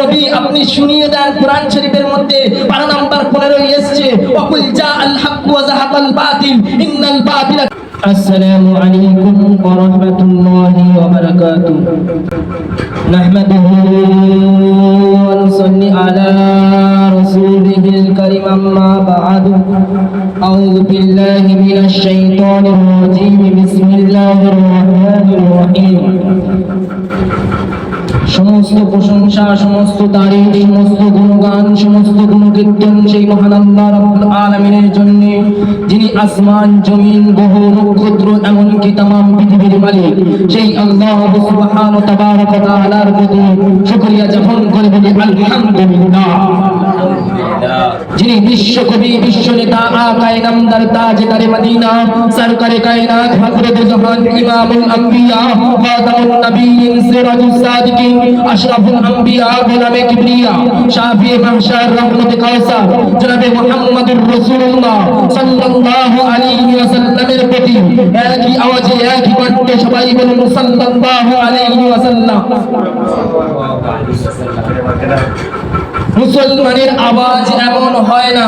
নবী আপনি শুনিয়ে দেন কোরআন শরীফের মধ্যে পারা নাম্বার 15 এসেছে ওয়াকুল জা আল হক ওয়া যাহাবাল বাতিল ইন্নাল বাতিলা السلام عليكم ورحمة الله وبركاته نحمده ونصلي على رسوله الكريم أما بعد أعوذ بالله من الشيطان الرجيم بسم الله الرحمن الرحيم সমস্ত প্রশংসা, সমস্ত তারিখ সমস্ত গুণগান, সমস্ত গুণকীর্তন সেই মহানন্দার আলমিনের জন্য, যিনি আসমান, জমিন বহু নক্ষত্র, এমনকি তাম পৃথিবীর মালিক, সেই আল্লাহার প্রতি শুক্রিয়া যখন করে বলি, আলহামদুলিল্লাহ। যিনি বিশ্বকবি, বিশ্বনেতা, আকায় নামদার তাজদারে মদিনা, সরকারে কায়নাত হযরত জাহান ইমামুল আমবিয়া ওয়া দাউল নবীন সিরাজুস সাদিকিন আশরাফুল আম্বিয়া গোলামে কিবরিয়া, শাফি রহমত কাউসার, জনাবে রাসূলুল্লাহ সাল্লাল্লাহু আলাইহি ওয়াসাল্লামের প্রতি একই আওয়াজে একই কণ্ঠে সবাই বলুন সাল্লাল্লাহু আলাইহি ওয়াসাল্লাম। মুসলমানের আওয়াজ এমন হয় না,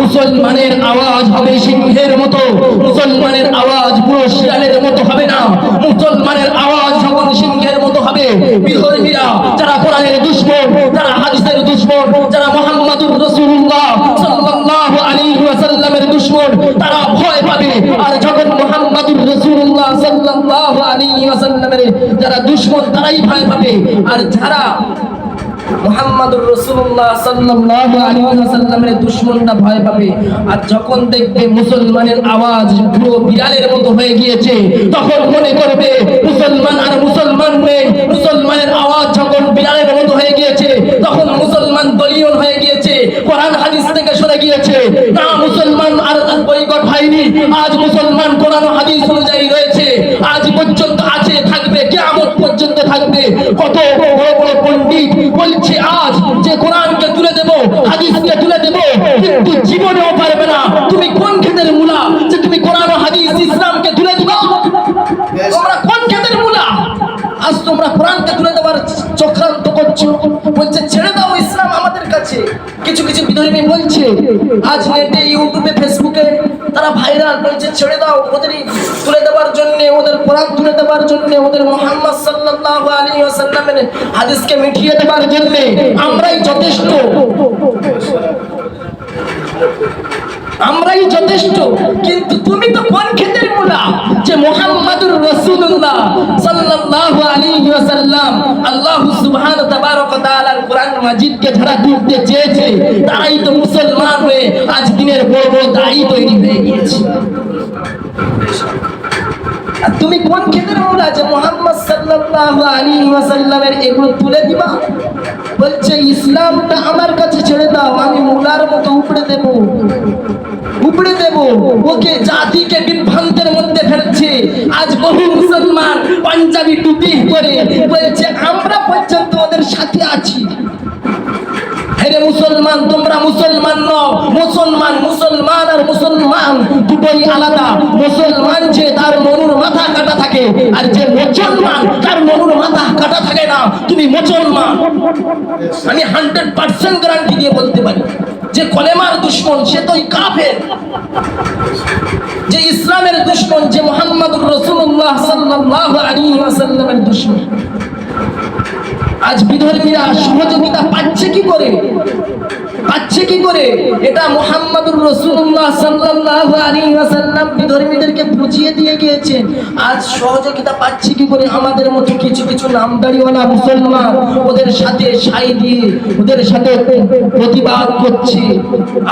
মুসলমানের আওয়াজ হবে সিংহের মতো, মুসলমানের আওয়াজ পুরো শিয়ালের মতো হবে না, মুসলমানের আওয়াজ যখন সিংহের হবে। বিধর্মীরা যারা কোরআনের দুশ্মন, যারা হাদিসের দুশ্মন, যারা মোহাম্মদুর রাসূলুল্লাহ সাল্লাল্লাহু আলাইহি ওয়াসাল্লামের দুশ্মন, তারা ভয় পাবে। আর যখন রাসূলুল্লাহ সাল্লাল্লাহু আলাইহি ওয়াসাল্লামের যারা দুশ্মন, তারাই ভয় পাবে। আর যারা পাবে। আর যখন দেখবে মুসলমানের আওয়াজ পুরো বিড়ালের মতো হয়ে গিয়েছে, তখন মনে করবে মুসলমান আর মুসলমান নেই মুসলমানের আওয়াজ যখন বিড়ালের মতো হয়ে গিয়েছে তখন মুসলমান দলীয় হয়ে গিয়েছে কোরআন হাদিস থেকে সরে গিয়েছে না মুসলমান আর বৈকট হয়নি আজ মুসলমান কোরআন হাদিস অনুযায়ী রয়েছে আজ পর্যন্ত আছে থাকবে কিয়ামত পর্যন্ত থাকবে কত পণ্ডিত বলছে আজ যে কোরআনকে তুলে দেব, হাদিসকে তুলে দেব, কিন্তু জীবনেও পারবে না। তুমি কোন ক্ষেতের মূলা যে তুমি কোরআন হাদিস ইসলামকে তুলে দিবা? তোমরা কোন ক্ষেতের মূলা? আজ তোমরা কোরআনকে তুলে দেওয়ার চক্রান্ত করছ। বলছে, ছেড়ে দাও ইসলাম আমাদের কাছে। কিছু কিছু বিধর্মী বলছে, আজ নেটে ইউটিউবে ফেসবুকে তারা ভাইরাল বলছে, ছেড়ে দাও ওদের তুলে ওদের কোরআন তুলে দেওয়ার জন্য ওদের মোহাম্মদ সাল্লাল্লাহু আলাইহি ওয়াসাল্লামের হাদিসকে মিটিয়ে দেওয়ার জন্য আমরাই যথেষ্ট। আমরাই যথেষ্ট। কিন্তু তুমি তো কোন ক্ষেতের মূলা? যে মোহাম্মদুর রাসূলুল্লাহ সাল্লাল্লাহু আলাইহি ওয়াসাল্লাম আল্লাহ সুবহানাহু তাবারক তাআলার কোরআন মাজিদকে যারা তুলতে চেয়েছে, তারাই তো মুসলমান হয়ে আজ দিনের বড় বড় দায়ী তৈরি হয়ে গিয়েছে। তুমি কোন ক্ষেত্রে মূলা যে মোহাম্মদ সাল্লাল্লাহু আলাইহি ওয়াসাল্লামের এগুলো তুলে দিবা? বলছে, ইসলামটা আমার কাছে ছেড়ে দাও, আমি মুলার মতো উপড়ে দেব। উপড়ে দেব। ওকে জাতিকে বিভ্রান্তের মধ্যে ফেলছে। আজ বহু মুসলমান পাঞ্জাবি টুপি করে বলছে, আমরা পর্যন্ত ওদের সাথে আছি। হেরে মুসলমান, তোমরা মুসলমান নও। মুসলমান মুসলমান আর মুসলমান দুটোই আলাদা। মুসলমান যে তার মনুর মাথা কাটা থাকে আর যে মুসলমান তার মনুর মাথা কাটা থাকে না, তুমি মুসলমান। আমি হান্ড্রেড পার্সেন্ট গ্যারান্টি দিয়ে বলতে পারি, যে কলেমার দুশ্মন সে তো কাফের। যে ইসলামের দুশ্মন, যে মোহাম্মদুর রসুল্লাহ সাল্লাল্লাহু আলাইহি ওয়াসাল্লামের দুশ্মন। আজ বিধর্মীরা সহযোগিতা পাচ্ছে কি করে? পাচ্ছে কি করে? এটা মোহাম্মদুর রসুল্লাহ সাল্লাল্লাহু আলাইহি ওয়াসাল্লাম বিধর্মীদেরকে বুঝিয়ে দিয়ে গিয়েছেন। আজ সহযোগিতা পাচ্ছে কি করে? আমাদের মতো কিছু কিছু নামদারিওয়ালা মুসলমান ওদের সাথে সাই দিয়ে, ওদের সাথে প্রতিবাদ করছে।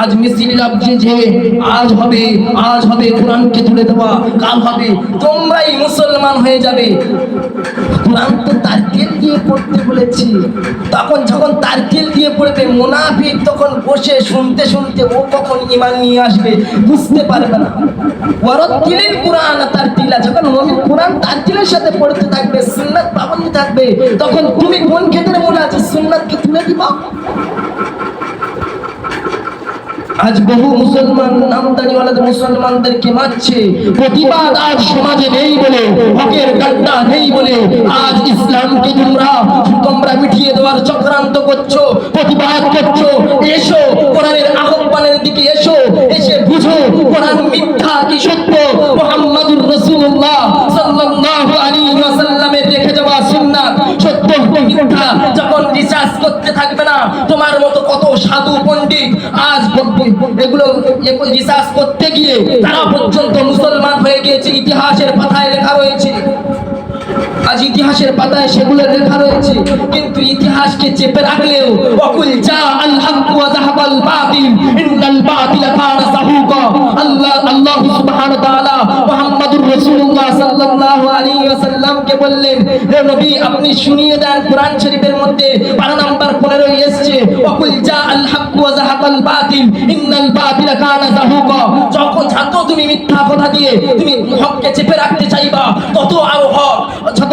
আজ মিছিল লাগছে যে, আজ হবে আজ হবে, কোরআনকে তুলে দেওয়া, কাল হবে। তোমরাই মুসলমান হয়ে যাবে। কোরআন তো তার দিয়ে পড়তে বলেছি। তখন যখন তার দিয়ে পড়বে, মোনাফিক তখন বসে শুনতে শুনতে ও কখন ইমান নিয়ে আসবে বুঝতে পারবে না। তার যখন মুমিন কোরআন তার সাথে পড়তে থাকবে, সুন্নাত থাকবে, তখন তুমি কোন ক্ষেত্রে মনে আছে সুন্নাতকে তুলে দিবা? আজ বহু মুসলমান মুসলমানদেরকে মারছে। প্রতিবাদ আজ সমাজে নেই বলে, হকের গাড্ডা নেই বলে আজ ইসলামকে তোমরা তোমরা মিটিয়ে দেওয়ার চক্রান্ত করছ, প্রতিবাদ করছ। এসো কোরআনের করতে থাকবে না। তোমার মতো কত সাধু পণ্ডিত আজ এগুলো রিসার্চ করতে গিয়ে তারা পর্যন্ত মুসলমান হয়ে গিয়েছে, ইতিহাসের কথায় লেখা রয়েছে। আজ ইতিহাসের পাতায় সেগুলো লেখা রয়েছে। কিন্তু ইতিহাসকে চেপে রাখলেও অকুল যা আল হক ওয়া যাহাবাল বাতিল ইন্নাল বাতিলা কানা যাহুকা আল্লাহ আল্লাহ সুবহানাহু ওয়া তাআলা মুহাম্মাদুর রাসূলুল্লাহ সাল্লাল্লাহু আলাইহি ওয়াসাল্লামকে বললেন, হে নবী, আপনি শুনিয়ে দেন কোরআন শরীফের মধ্যে পারা নাম্বার 15 এসেছে, অকুল যা আল হক ওয়া যাহাবাল বাতিল ইন্নাল বাতিলা কানা যাহুকা যখন যত তুমি মিথ্যা কথা দিয়ে তুমি হককে চেপে রাখতে চাইবা, তত আরও হক, যত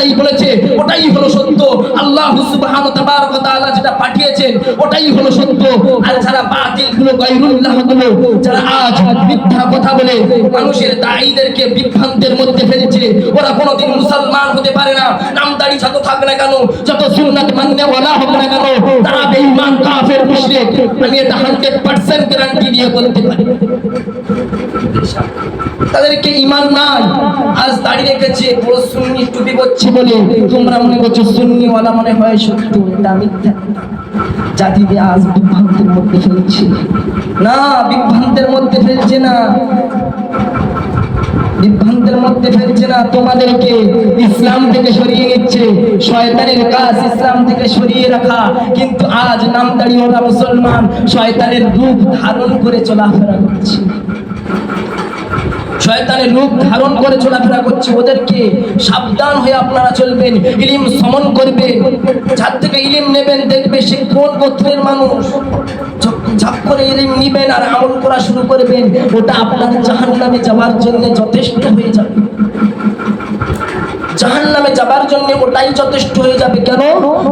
যেটাই বলেছে, ওটাই হলো সত্য। আল্লাহ যেটা পাঠিয়েছেন, ওটাই হলো সত্য। আর যারা বাতিলগুলো যারা আজ মিথ্যা কথা বলে মানুষের দায়ীদেরকে বিভ্রান্তের মধ্যে ফেলেছে, ওরা কোনোদিন মুসলমান হতে পারে না। নামদারি যত থাকবে না কেন, যত সুন্নাত মাননে ওয়ালা হবে না কেন, তারা বেঈমান, কাফের, মুশরিক। আমি এটা 100% গ্যারান্টি দিয়ে বলতে পারি। তাদেরকে ইমান নাই। আজ দাঁড়িয়ে রেখেছে বড় সুন্নি টুপি করছে বলে। তোমরা মনে করছ সুন্নিওয়ালা মনে হয় সত্য, এটা মিথ্যা। জাতিকে আজ বিভ্রান্তের মধ্যে ফেলছে। না, বিভ্রান্তের মধ্যে ফেলছে না। বিভ্রান্তের মধ্যে ফেলছে না, তোমাদেরকে ইসলাম থেকে সরিয়ে নিচ্ছে। শয়তানের কাজ ইসলাম থেকে সরিয়ে রাখা। কিন্তু আজ নামদাড়িওয়ালা মুসলমান, শয়তানের রূপ ধারণ করে চলাফেরা করছে। শয়তানের রূপ ধারণ করে চলাফেরা করছে, ওদেরকে সাবধান হয়ে আপনারা চলবেন, ইলিম সমন করবেন যার থেকে ইলিম নেবেন, দেখবে সে কোন গোত্রের মানুষ। ঝপ- করে ইলিম নিবেন আর আমল করা শুরু করবেন, ওটা আপনার জাহান নামে যাওয়ার জন্য যথেষ্ট হয়ে যাবে। জাহান নামে যাবার জন্য ওটাই যথেষ্ট হয়ে যাবে। কেন?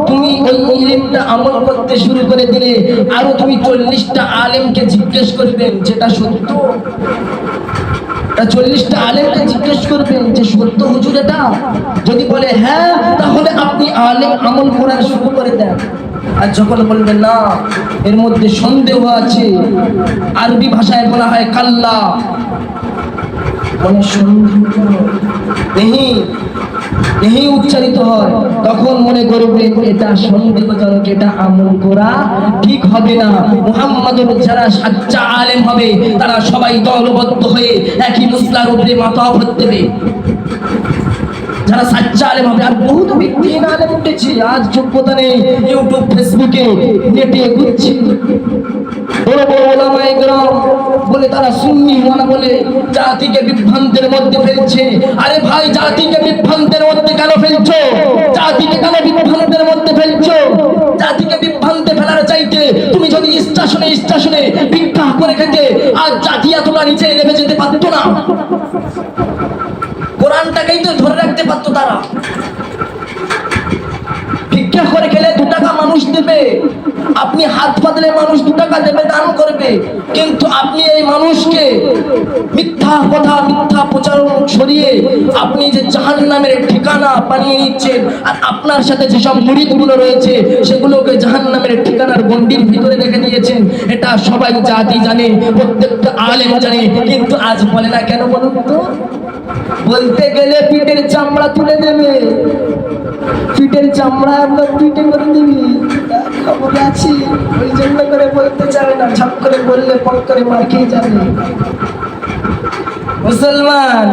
তুমি ওই ইলিমটা আমল করতে শুরু করে দিলে আরও তুমি চল্লিশটা আলেমকে জিজ্ঞেস করবেন যেটা সত্য। চল্লিশটা আলেমকে জিজ্ঞেস করবেন যে, সত্য হুজুর এটা? যদি বলে হ্যাঁ তাহলে আপনি আলেম আমল করার শুরু করে দেন। আর যখন বলবেন না, এর মধ্যে সন্দেহ আছে, আরবি ভাষায় বলা হয় কাল্লা। মানে নেহি উচ্চারিত হয়। তখন মনে করবেন এটা সন্দেহজনক এটা আমল করা ঠিক হবে না। মুহাম্মাদুর যারা সাচ্চা আলেম হবে, তারা সবাই দলবদ্ধ হয়ে একই মুসলার উপরে মাথা ভর দেবে যারা সাচ্চা আলেম হবে, আর বহুত আজ যোগ্যতা নেই, ইউটিউব, ফেসবুকে বলে তারা সুন্নি ওয়ালা বলে, জাতিকে বিভ্রান্তের মধ্যে ফেলছে। আরে ভাই, জাতিকে বিভ্রান্তের মধ্যে কেন ফেলছো? জাতিকে কেন বিভ্রান্তের মধ্যে ফেলছো? জাতিকে বিভ্রান্তে ফেলার চাইতে তুমি যদি স্টেশনে স্টেশনে ভিক্ষা করে খেতে, আর জাতি এতটা নিচে নেমে যেতে পারতো না। কোরআনটাকেই তো ধরে রাখতে পারতো তারা। দেবে। আপনি হাত পাতলে মানুষ দু টাকা দেবে, দান করবে। কিন্তু আপনি এই মানুষকে মিথ্যা কথা, মিথ্যা প্রচারণ ছড়িয়ে আপনি যে জাহান নামের ঠিকানা বানিয়ে নিচ্ছেন, আর আপনার সাথে যেসব মুরিদগুলো রয়েছে, সেগুলোকে জাহান নামের ঠিকানার গণ্ডির ভিতরে রেখে দিয়েছেন, এটা সবাই জাতি জানে, প্রত্যেকটা আলেম জানে, কিন্তু আজ বলে না কেন বলুন তো? বলতে গেলে পিঠের চামড়া তুলে দেবে। পিঠের চামড়া আমরা পিঠে করে দিবি আছি, ওই জন্য করে বলতে চাবে না, ঝপ করে বললে পক করে মার খেয়ে যাবে। মুসলমান,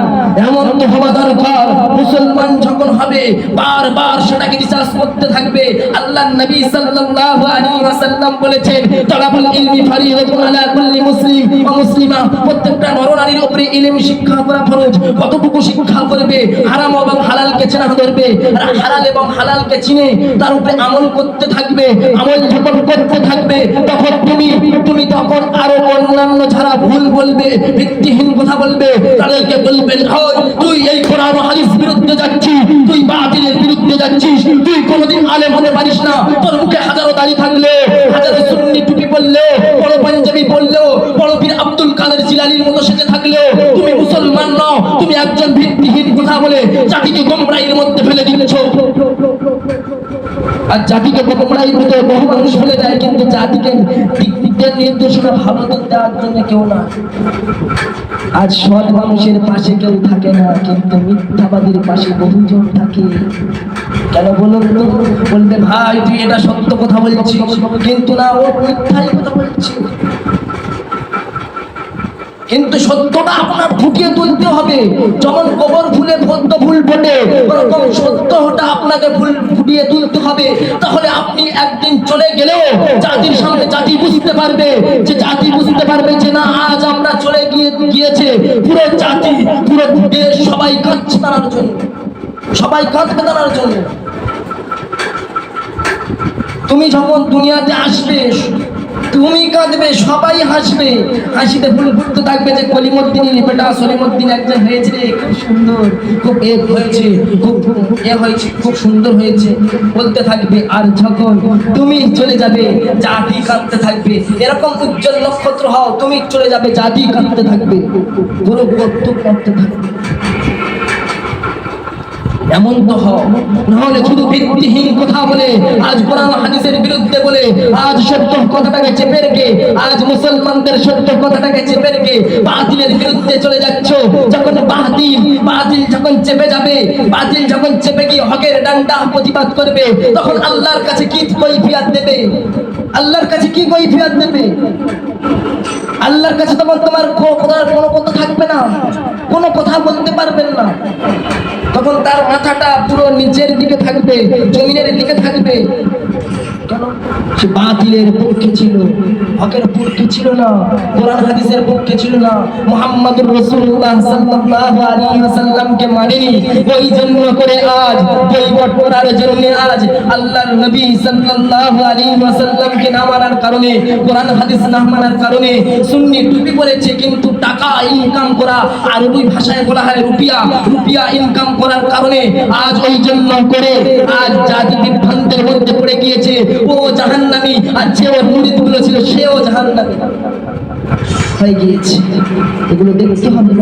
এমন তো হওয়া দরকার। মুসলমান যখন হবে, বারবার সেটাকে রিসার্চ করতে থাকবে। আল্লাহ নবী সাল্লাল্লাহু আলাইহি ওয়াসাল্লাম বলেছেন, তালাবুল ইলমি ফারিদাতুন আলা কুল্লি মুসলিম ওয়া মুসলিমা। প্রত্যেকটা নরনারীর উপরে ইলম শিক্ষা করা ফরজ। কতটুকু শিক্ষা করবে, হারাম এবং হালালকে চেনা ধরবে। হালাল এবং হালালকে চিনে তার উপরে আমল করতে থাকবে, আমল যখন করতে থাকবে, তখন তুমি তুমি তখন আরও অন্যান্য যারা ভুল বলবে ভিত্তিহীন কথা বলবে তাদেরকে বলবেন "ওই, তুই এই কোরআন হাদিস বিরুদ্ধে যাচ্ছিস তুই বাতিলের বিরুদ্ধে যাচ্ছিস তুই কোনোদিন আলেম হতে পারিস না তোর মুখে হাজারো দাড়ি থাকলে হাজারো সুন্নি টুপি বললে বড় পাঞ্জাবি বললেও বড় পীর আব্দুল কাদের জিলানির মতো সেজে থাকলেও তুমি মুসলমান নও তুমি একজন ভিত্তিহীন কথা বলে জাতিকে গোমরাইয়ের মধ্যে ফেলে দিচ্ছ। আর জাতিকে গোমরাইয়ের মধ্যে বহু মানুষ ফেলে দেয় কিন্তু জাতিকে দিক নির্দেশনা ভালো দিক দেওয়ার জন্য কেউ না। আজ সৎ মানুষের পাশে কেউ থাকে না, কিন্তু মিথ্যাবাদীর পাশে বহুজন থাকে। কেন বলুন তো? বলবে ভাই তুই এটা সত্য কথা বলছিস। কিন্তু না, ও মিথ্যাই কথা বলছে। কিন্তু সত্যটা আপনার ফুটিয়ে তুলতে হবে। যেমন গোবর ফুলে পদ্ম ফুল ফোটে, ওরকম সত্যটা আপনাকে ফুল ফুটিয়ে তুলতে হবে। তাহলে আপনি একদিন চলে গেলেও জাতির সামনে জাতি বুঝতে পারবে যে জাতি বুঝতে পারবে যে না, আজ আমরা চলে গিয়ে গিয়েছে। পুরো জাতি, পুরো দেশ সবাই কাঁদছে তার জন্য। সবাই কাঁদবে তার জন্য। তুমি যখন দুনিয়াতে আসবে তুমি কাঁদবে, সবাই হাসবে। হাসিতে ফুল ফুটতে থাকবে যে কলিমুদ্দিন, বেটা সলিমুদ্দিন একজন হয়েছে রে, খুব সুন্দর, খুব এ হয়েছে, খুব এ হয়েছে, খুব সুন্দর হয়েছে। বলতে থাকবে, আর যখন তুমি চলে যাবে, জাতি কাঁদতে থাকবে। এরকম উজ্জ্বল নক্ষত্র হও, তুমি চলে যাবে, জাতি কাঁদতে থাকবে। পুরো গত্ত কাঁদতে থাকবে। এমন তো হও নাহলে শুধু ভিত্তিহীন কথা বলে, আজ কোরআন হাদিসের বিরুদ্ধে বলে, আজ সত্য কথাটাকে চেপে রেখে, আজ মুসলমানদের সত্য কথাটাকে চেপে রেখে বাতিলের বিরুদ্ধে চলে যাচ্ছ। যখন বাতিল বাতিল যখন চেপে যাবে, বাতিল যখন চেপে গিয়ে হকের ডান্ডা প্রতিবাদ করবে, তখন আল্লাহর কাছে কি কৈফিয়াত দেবে? আল্লাহর কাছে কি কৈফিয়াত দেবে? আল্লাহর কাছে তোমার তোমার কোনো কথা না। কোনো কথা বলতে পারবেন না। তখন তার মাথাটা পুরো নিচের দিকে থাকবে, জমিনের দিকে থাকবে। সে বাতিলের পক্ষে ছিল। হকের পক্ষে ছিল না। কোরআন হাদিসের পক্ষে ছিল না। মুহাম্মাদুর রাসূলুল্লাহ সাল্লাল্লাহু আলাইহি ওয়াসাল্লামকে মানেনি। ওই জন্য করে আজ বৈকট করার জন্য আজ আল্লাহর নবী সাল্লাল্লাহু আলাইহি ওয়াসাল্লামকে না মানার কারণে, কোরআন হাদিস না মানার কারণে সুন্নি টুপি পড়েছে কিন্তু টাকা ইনকাম করা, আরবি ভাষায় বলা হয় রুপিয়া। রুপিয়া ইনকাম করার কারণে আজ ওই জন্য করে, আজ জাতি বিভ্রান্তের মধ্যে পড়ে গিয়েছে। ও জাহান্নামী আর যে ওর মুরিদগুলো ছিল সেও জাহান্নামী। হয়ে গিয়েছে। এগুলো দেখতে হবে